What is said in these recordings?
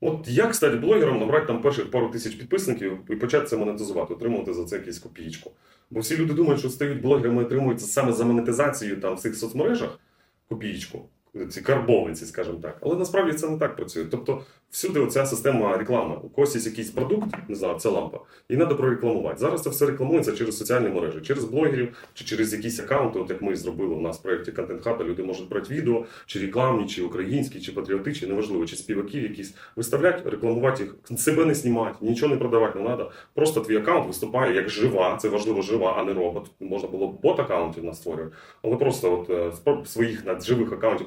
От як стати блогером, набрати там перших пару тисяч підписників і почати це монетизувати, отримувати за це якусь копійку. Бо всі люди думають, що стають блогерами і отримуються саме за монетизацію там в цих соцмережах копієчку, ці карбовиці, скажімо так. Але насправді це не так працює. Тобто всюди оця система реклами. У когось є якийсь продукт, не знаю, це лампа, і треба прорекламувати. Зараз це все рекламується через соціальні мережі, через блогерів чи через якісь аккаунти, от як ми зробили у нас в проєкті Content Hub, люди можуть брати відео, чи рекламні, чи українські, чи патріотичні, неважливо, чи співаків якісь виставляти, рекламувати їх, себе не знімати, нічого не продавати не треба. Просто твій аккаунт виступає як жива, це важливо жива, а не робот. Можна було бот аккаунтів настворювати, але просто от е, своїх живих аккаунтів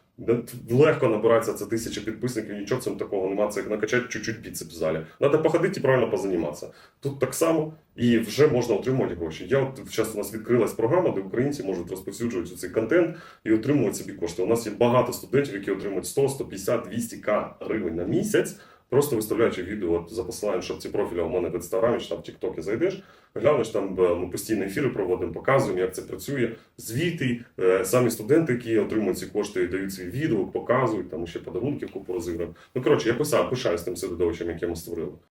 Легко набирається це тисяча підписників, нічого цьому такого немає, це як накачати чуть-чуть біцеп в залі. Треба походити і правильно позаніматися. Тут так само і вже можна отримувати гроші. Я от зараз у нас відкрилась програма, де українці можуть розповсюджувати цей контент і отримувати собі кошти. У нас є багато студентів, які отримують 100, 150, 200 к гривень на місяць, просто виставляючи відео от, за посиланням, ці профілі у мене в інстаграмі чи там в Тіктокі зайдеш, глянеш там е, ми постійно ефіри проводимо, показуємо, як це працює. Звіти, е, самі студенти, які отримують ці кошти, дають свій відео, показують там ще подарунки купу розіграємо. Ну коротше, я писав, пишаюсь тим середовищем, яке ми створили.